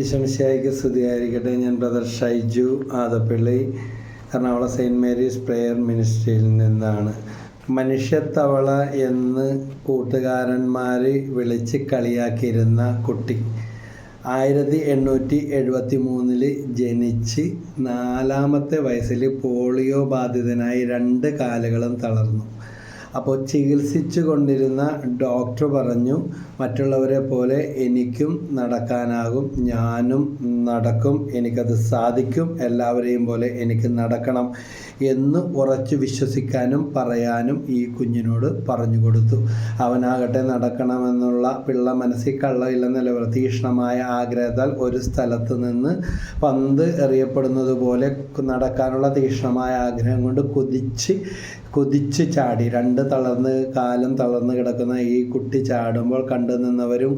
ഈശംശായിക്ക് സ്തുതിയായിരിക്കട്ടെ. ഞാൻ brother Shaiju Adappally Ernakulam Saint Mary's prayer മിനിസ്ട്രിയിൽ നിന്നാണ്. മനുഷ്യത്തവള എന്ന് കൂട്ടുകാരന്മാർ വിളിച്ച് കളിയാക്കിയിരുന്ന കുട്ടി ആയിരത്തി എണ്ണൂറ്റി എഴുപത്തി മൂന്നിൽ ജനിച്ച് നാലാമത്തെ വയസ്സിൽ പോളിയോ ബാധിതനായി രണ്ട് കാലുകളും തളർന്നു. അപ്പോൾ ചികിത്സിച്ചു കൊണ്ടിരുന്ന ഡോക്ടർ പറഞ്ഞു മറ്റുള്ളവരെ പോലെ എനിക്കും നടക്കാനാകും ഞാനും നടക്കും എനിക്കത് സാധിക്കും എല്ലാവരെയും പോലെ എനിക്ക് നടക്കണം. എന്ന് ഉറച്ചു വിശ്വസിക്കാനും പറയാനും ഈ കുഞ്ഞിനോട് പറഞ്ഞു കൊടുത്തു. അവനാകട്ടെ നടക്കണമെന്നുള്ള പിള്ള മനസ്സിൽ കള്ളയില്ലെന്നല്ല തീക്ഷ്ണമായ ആഗ്രഹത്താൽ ഒരു സ്ഥലത്ത് നിന്ന് പന്ത് എറിയപ്പെടുന്നത് പോലെ നടക്കാനുള്ള തീക്ഷ്ണമായ ആഗ്രഹം കൊണ്ട് കുതിച്ച് കുതിച്ച് ചാടി. രണ്ട് തളർന്ന് കാലം തളർന്ന് കിടക്കുന്ന ഈ കുട്ടി ചാടുമ്പോൾ കണ്ടു നിന്നവരും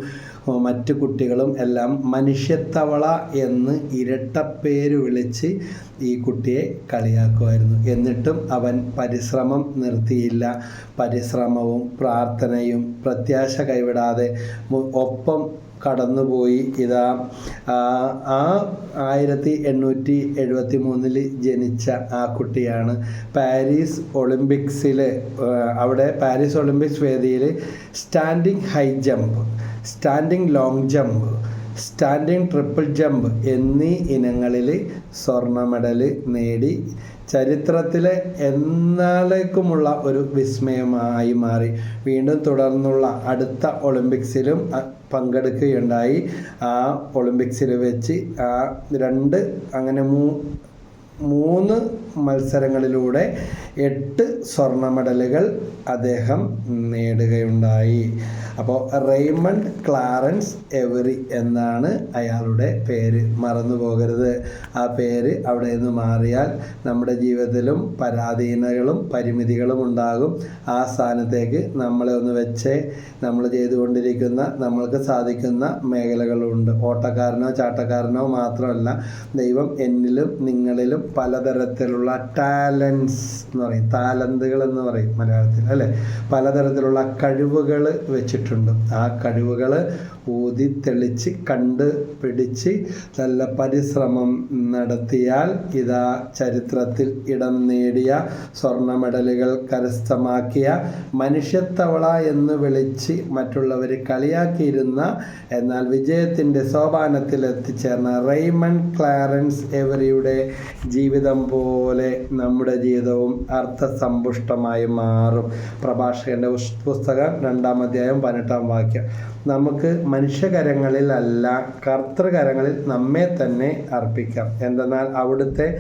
മറ്റു കുട്ടികളും എല്ലാം മനുഷ്യത്തവള എന്ന് ഇരട്ടപ്പേര് വിളിച്ച് ഈ കുട്ടിയെ കളിയാക്കുമായിരുന്നു. എന്നിട്ടും അവൻ പരിശ്രമം നിർത്തിയില്ല. പരിശ്രമവും പ്രാർത്ഥനയും പ്രത്യാശ കൈവിടാതെ ഒപ്പം കടന്നുപോയി. ഇതാ ആ ആയിരത്തി എണ്ണൂറ്റി എഴുപത്തി മൂന്നിൽ ജനിച്ച ആ കുട്ടിയാണ് പാരീസ് ഒളിമ്പിക്സിൽ അവിടെ പാരീസ് ഒളിമ്പിക്സ് വേദിയിൽ standing high jump standing long jump standing triple jump എന്നീ ഇനങ്ങളിൽ സ്വർണ മെഡൽ നേടി. ചരിത്രത്തിലെ എന്നാലേക്കുമുള്ള ഒരു വിസ്മയമായി മാറി. വീണ്ടും തുടർന്നുള്ള അടുത്ത ഒളിമ്പിക്സിലും പങ്കെടുക്കുകയുണ്ടായി. ആ ഒളിമ്പിക്സിൽ വെച്ച് ആ രണ്ട് അങ്ങനെ മൂന്ന് മത്സരങ്ങളിലൂടെ എട്ട് സ്വർണ മെഡലുകൾ അദ്ദേഹം നേടുകയുണ്ടായി. അപ്പോൾ റെയ്മണ്ട് ക്ലാറൻസ് എവറി എന്നാണ് അയാളുടെ പേര്. മറന്നു പോകരുത്. ആ പേര് അവിടെ നിന്ന് മാറിയാൽ നമ്മുടെ ജീവിതത്തിലും പരാധീനതകളും പരിമിതികളും ഉണ്ടാകും. ആ സ്ഥാനത്തേക്ക് നമ്മളെ ഒന്ന് വെച്ച്. നമ്മൾ ചെയ്തുകൊണ്ടിരിക്കുന്ന നമ്മൾക്ക് സാധിക്കുന്ന മേഖലകളുണ്ട്. ഓട്ടക്കാരനോ ചാട്ടക്കാരനോ മാത്രമല്ല ദൈവം എന്നിലും നിങ്ങളിലും പലതരത്തിലുള്ള ടാലൻസ് പറയും. താലന്തുകൾ എന്ന് പറയും മലയാളത്തിൽ അല്ലേ? പലതരത്തിലുള്ള കഴിവുകൾ വെച്ചിട്ടുണ്ട്. ആ കഴിവുകൾ ഊതി തെളിച്ച് കണ്ട് പിടിച്ച് നല്ല പരിശ്രമം നടത്തിയാൽ ഇതാ ചരിത്രത്തിൽ ഇടം നേടിയ സ്വർണ മെഡലുകൾ കരസ്ഥമാക്കിയ മനുഷ്യത്തവള എന്ന് വിളിച്ച് മറ്റുള്ളവർ കളിയാക്കിയിരുന്ന എന്നാൽ വിജയത്തിന്റെ സോപാനത്തിൽ എത്തിച്ചേർന്ന റെയ്മൺ ക്ലാരൻസ് എവറിയുടെ ജീവിതം പോലെ നമ്മുടെ ജീവിതവും അർത്ഥസമ്പുഷ്ടമായി മാറും. പ്രഭാഷകന്റെ പുസ്തകം രണ്ടാം അധ്യായം പതിനെട്ടാം വാക്യം. നമുക്ക് മനുഷ്യകരങ്ങളിലല്ല കർത്തൃകരങ്ങളിൽ നമ്മെ തന്നെ അർപ്പിക്കാം. എന്തെന്നാൽ അവിടുത്തെ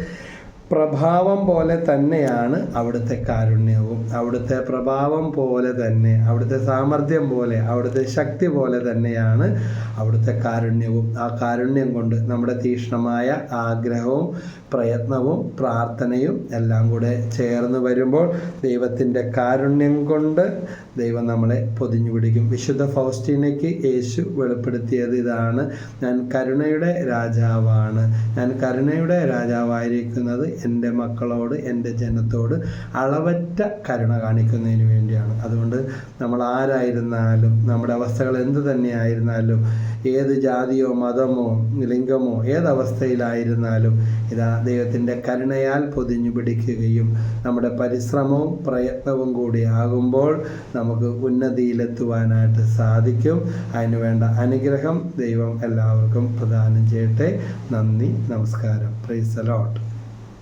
പ്രഭാവം പോലെ തന്നെയാണ് അവിടുത്തെ കാരുണ്യവും. അവിടുത്തെ പ്രഭാവം പോലെ തന്നെ അവിടുത്തെ സാമർഥ്യം പോലെ അവിടുത്തെ ശക്തി പോലെ തന്നെയാണ് അവിടുത്തെ കാരുണ്യവും. ആ കാരുണ്യം കൊണ്ട് നമ്മുടെ തീക്ഷ്ണമായ ആഗ്രഹവും പ്രയത്നവും പ്രാർത്ഥനയും എല്ലാം കൂടെ ചേർന്ന് വരുമ്പോൾ ദൈവത്തിന്റെ കാരുണ്യം കൊണ്ട് ദൈവം നമ്മളെ പൊതിഞ്ഞു പിടിക്കും. വിശുദ്ധ ഫൗസ്റ്റീനയ്ക്ക് യേശു വെളിപ്പെടുത്തിയത് ഇതാണ്. ഞാൻ കരുണയുടെ രാജാവാണ്. ഞാൻ കരുണയുടെ രാജാവായിരിക്കുന്നത് എന്റെ മക്കളോട് എന്റെ ജനത്തോട് അളവറ്റ കരുണ കാണിക്കുന്നതിന് വേണ്ടിയാണ്. അതുകൊണ്ട് നമ്മൾ ആരായിരുന്നാലും നമ്മുടെ അവസ്ഥകൾ എന്ത് തന്നെയായിരുന്നാലും ഏത് ജാതിയോ മതമോ ലിംഗമോ ഏതവസ്ഥയിലായിരുന്നാലും ഇതാ ദൈവത്തിന്റെ കരുണയാൽ പൊതിഞ്ഞു പിടിക്കുകയും നമ്മുടെ പരിശ്രമവും പ്രയത്നവും കൂടി ആകുമ്പോൾ നമുക്ക് ഉന്നതിയിലെത്തുവാനായിട്ട് സാധിക്കും. അതിന് വേണ്ട അനുഗ്രഹം ദൈവം എല്ലാവർക്കും പ്രദാനം ചെയ്യട്ടെ. നന്ദി നമസ്കാരം. Price allot